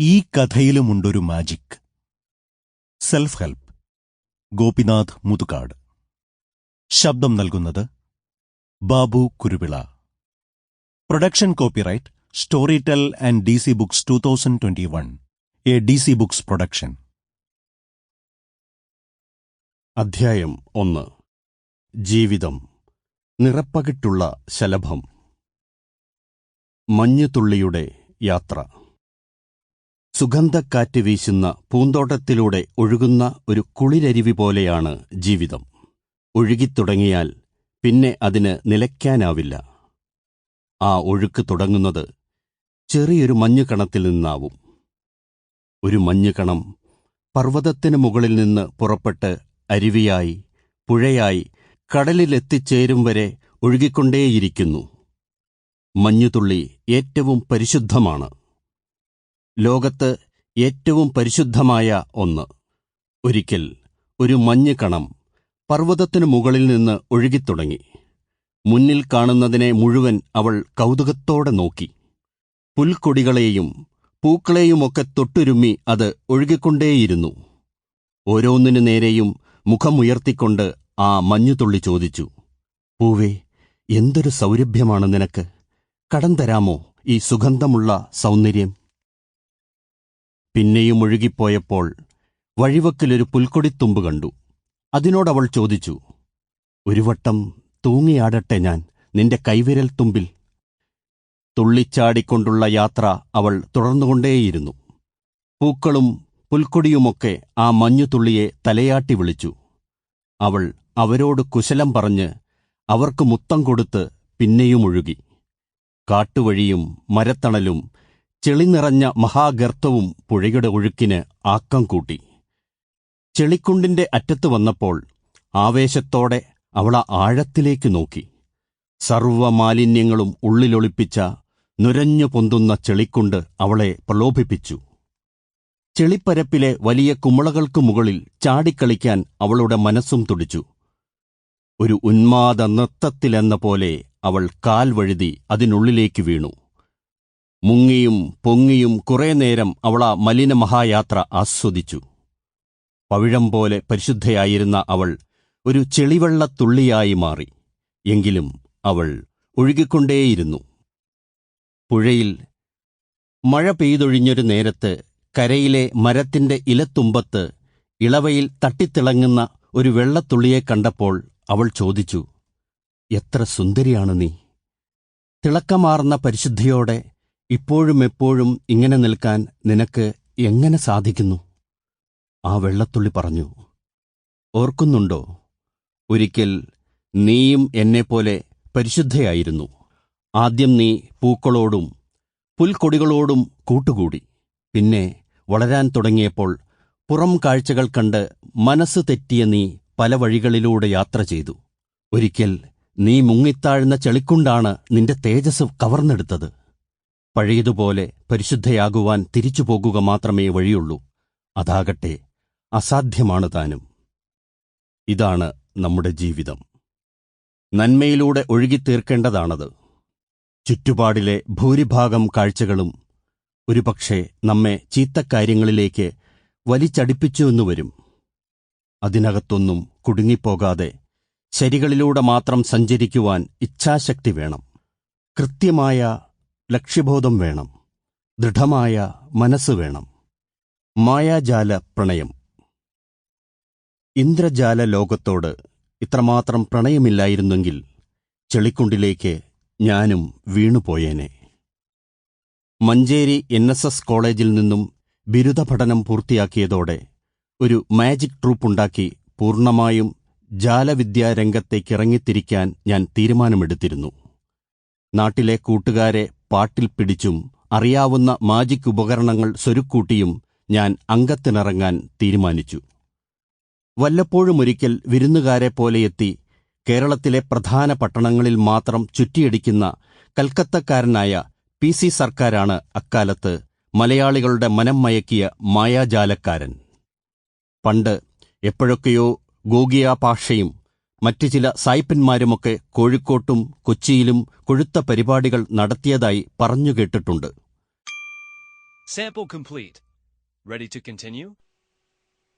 ഈ കഥയിലുമുണ്ടൊരു magic self help Gopinath Muthukad. ശബ്ദം നൽകുന്നത് Babu Kuruvila. Production copyright Storytel and D C books two thousand twenty one a D C books production അധ്യായം ഒന്ന്. ജീവിതം. നിറപ്പകിട്ടുള്ള ശലഭം. മഞ്ഞുതുള്ളിയുടെ യാത്ര. സുഗന്ധക്കാറ്റ് വീശുന്ന പൂന്തോട്ടത്തിലൂടെ ഒഴുകുന്ന ഒരു കുളിരരുവി പോലെയാണ് ജീവിതം. ഒഴുകിത്തുടങ്ങിയാൽ പിന്നെ അതിന് നിലയ്ക്കാനാവില്ല. ആ ഒഴുക്ക് തുടങ്ങുന്നത് ചെറിയൊരു മഞ്ഞുകണത്തിൽ നിന്നാവും. ഒരു മഞ്ഞുകണം പർവതത്തിനു മുകളിൽ നിന്ന് പുറപ്പെട്ട് അരുവിയായി പുഴയായി കടലിലെത്തിച്ചേരും വരെ ഒഴുകിക്കൊണ്ടേയിരിക്കുന്നു. മഞ്ഞുതുള്ളി ഏറ്റവും പരിശുദ്ധമാണ്. ലോകത്ത് ഏറ്റവും പരിശുദ്ധമായ ഒന്ന്. ഒരിക്കൽ ഒരു മഞ്ഞ് കണം പർവതത്തിനു മുകളിൽ നിന്ന് ഒഴുകിത്തുടങ്ങി. മുന്നിൽ കാണുന്നതിനെ മുഴുവൻ അവൾ കൗതുകത്തോടെ നോക്കി. പുൽക്കൊടികളെയും പൂക്കളെയുമൊക്കെ തൊട്ടുരുമ്മി അത് ഒഴുകിക്കൊണ്ടേയിരുന്നു. ഓരോന്നിനു നേരെയും മുഖമുയർത്തിക്കൊണ്ട് ആ മഞ്ഞുതുള്ളി ചോദിച്ചു പൂവേ എന്തൊരു സൗരഭ്യമാണ് നിനക്ക്? കടം തരാമോ ഈ സുഗന്ധമുള്ള സൗന്ദര്യം? പിന്നെയും ഒഴുകിപ്പോയപ്പോൾ വഴിവക്കിലൊരു പുൽക്കൊടിത്തുമ്പ് കണ്ടു. അതിനോടവൾ ചോദിച്ചു ഒരു വട്ടം തൂങ്ങിയാടട്ടെ ഞാൻ നിന്റെ കൈവിരൽ തുമ്പിൽ. തുള്ളിച്ചാടിക്കൊണ്ടുള്ള യാത്ര അവൾ തുടർന്നുകൊണ്ടേയിരുന്നു. പൂക്കളും പുൽക്കൊടിയുമൊക്കെ ആ മഞ്ഞുതുള്ളിയെ തലയാട്ടി വിളിച്ചു. അവൾ അവരോട് കുശലം പറഞ്ഞ് അവർക്ക് മുത്തം കൊടുത്ത് പിന്നെയും ഒഴുകി. കാട്ടുവഴിയും മരത്തണലും ചെളി നിറഞ്ഞ മഹാഗർത്തവും പുഴയുടെ ഒഴുക്കിന് ആക്കം കൂട്ടി. ചെളിക്കുണ്ടിന്റെ അറ്റത്ത് വന്നപ്പോൾ ആവേശത്തോടെ അവൾ ആ ആഴത്തിലേക്ക് നോക്കി. സർവമാലിന്യങ്ങളും ഉള്ളിലൊളിപ്പിച്ച നുരഞ്ഞു പൊന്തുന്ന ചെളിക്കുണ്ട് അവളെ പ്രലോഭിപ്പിച്ചു. ചെളിപ്പരപ്പിലെ വലിയ കുമ്മളകൾക്കു മുകളിൽ ചാടിക്കളിക്കാൻ അവളുടെ മനസ്സും തുടിച്ചു. ഒരു ഉന്മാദ നൃത്തത്തിലെന്ന പോലെ അവൾ കാൽ വഴുതി അതിനുള്ളിലേക്ക് വീണു. മുങ്ങിയും പൊങ്ങിയും കുറേ നേരം അവൾ മലിനമഹായാത്ര ആസ്വദിച്ചു. പവിഴം പോലെ പരിശുദ്ധയായിരുന്ന അവൾ ഒരു ചെളിവെള്ളത്തുള്ളിയായി മാറി. എങ്കിലും അവൾ ഒഴുകിക്കൊണ്ടേയിരുന്നു. പുഴയിൽ മഴ പെയ്തൊഴിഞ്ഞൊരു നേരത്ത് കരയിലെ മരത്തിന്റെ ഇലത്തുമ്പത്ത് ഇളവയിൽ തട്ടിത്തിളങ്ങുന്ന ഒരു വെള്ളത്തുള്ളിയെ കണ്ടപ്പോൾ അവൾ ചോദിച്ചു എത്ര സുന്ദരിയാണ് നീ. തിളക്കമാർന്ന പരിശുദ്ധിയോടെ ഇപ്പോഴും എപ്പോഴും ഇങ്ങനെ നിൽക്കാൻ നിനക്ക് എങ്ങനെ സാധിക്കുന്നു? ആ വെള്ളത്തുള്ളി പറഞ്ഞു ഓർക്കുന്നുണ്ടോ? ഒരിക്കൽ നീയും എന്നെപ്പോലെ പരിശുദ്ധയായിരുന്നു. ആദ്യം നീ പൂക്കളോടും പുൽക്കൊടികളോടും കൂട്ടുകൂടി. പിന്നെ വളരാൻ തുടങ്ങിയപ്പോൾ പുറം കാഴ്ചകൾ കണ്ട് മനസ്സ് തെറ്റിയ നീ പല വഴികളിലൂടെ യാത്ര ചെയ്തു. ഒരിക്കൽ നീ മുങ്ങിത്താഴ്ന്ന ചെളിക്കുണ്ടാണ് നിന്റെ തേജസ് കവർന്നെടുത്തത്. പഴയതുപോലെ പരിശുദ്ധയാകുവാൻ തിരിച്ചുപോകുക മാത്രമേ വഴിയുള്ളൂ. അതാകട്ടെ അസാധ്യമാണ് താനും. ഇതാണ് നമ്മുടെ ജീവിതം. നന്മയിലൂടെ ഒഴുകിത്തീർക്കേണ്ടതാണത്. ചുറ്റുപാടിലെ ഭൂരിഭാഗം കാഴ്ചകളും ഒരുപക്ഷെ നമ്മെ ചീത്തക്കാര്യങ്ങളിലേക്ക് വലിച്ചടിപ്പിച്ചുവെന്നു വരും. അതിനകത്തൊന്നും കുടുങ്ങിപ്പോകാതെ ശരികളിലൂടെ മാത്രം സഞ്ചരിക്കുവാൻ ഇച്ഛാശക്തി വേണം. കൃത്യമായ ലക്ഷ്യബോധം വേണം. ദൃഢമായ മനസ്സ് വേണം. മായാജാല പ്രണയം. ഇന്ദ്രജാല ലോകത്തോട് ഇത്രമാത്രം പ്രണയമില്ലായിരുന്നെങ്കിൽ ചെളിക്കുണ്ടിലേക്ക് ഞാനും വീണുപോയേനെ. മഞ്ചേരി എൻ എസ് എസ് കോളേജിൽ നിന്നും ബിരുദ പഠനം പൂർത്തിയാക്കിയതോടെ ഒരു മാജിക് ട്രൂപ്പുണ്ടാക്കി പൂർണമായും ജാലവിദ്യാരംഗത്തേക്കിറങ്ങിത്തിരിക്കാൻ ഞാൻ തീരുമാനമെടുത്തിരുന്നു. നാട്ടിലെ കൂട്ടുകാരെ പാട്ടിൽ പിടിച്ചും അറിയാവുന്ന മാജിക് ഉപകരണങ്ങൾ സ്വരുക്കൂട്ടിയും ഞാൻ അംഗത്തിനിറങ്ങാൻ തീരുമാനിച്ചു. വല്ലപ്പോഴുമൊരിക്കൽ വിരുന്നുകാരെ പോലെയെത്തി കേരളത്തിലെ പ്രധാന പട്ടണങ്ങളിൽ മാത്രം ചുറ്റിയടിക്കുന്ന കൽക്കത്തക്കാരനായ പി സി സർക്കാരാണ് അക്കാലത്ത് മലയാളികളുടെ മനം മയക്കിയ മായാജാലക്കാരൻ. പണ്ട് എപ്പോഴൊക്കെയോ ഗോഗിയ പാഷയും മറ്റു ചില സായിപ്പന്മാരുമൊക്കെ കോഴിക്കോട്ടും കൊച്ചിയിലും കൊഴുത്ത പരിപാടികൾ നടത്തിയതായി to continue?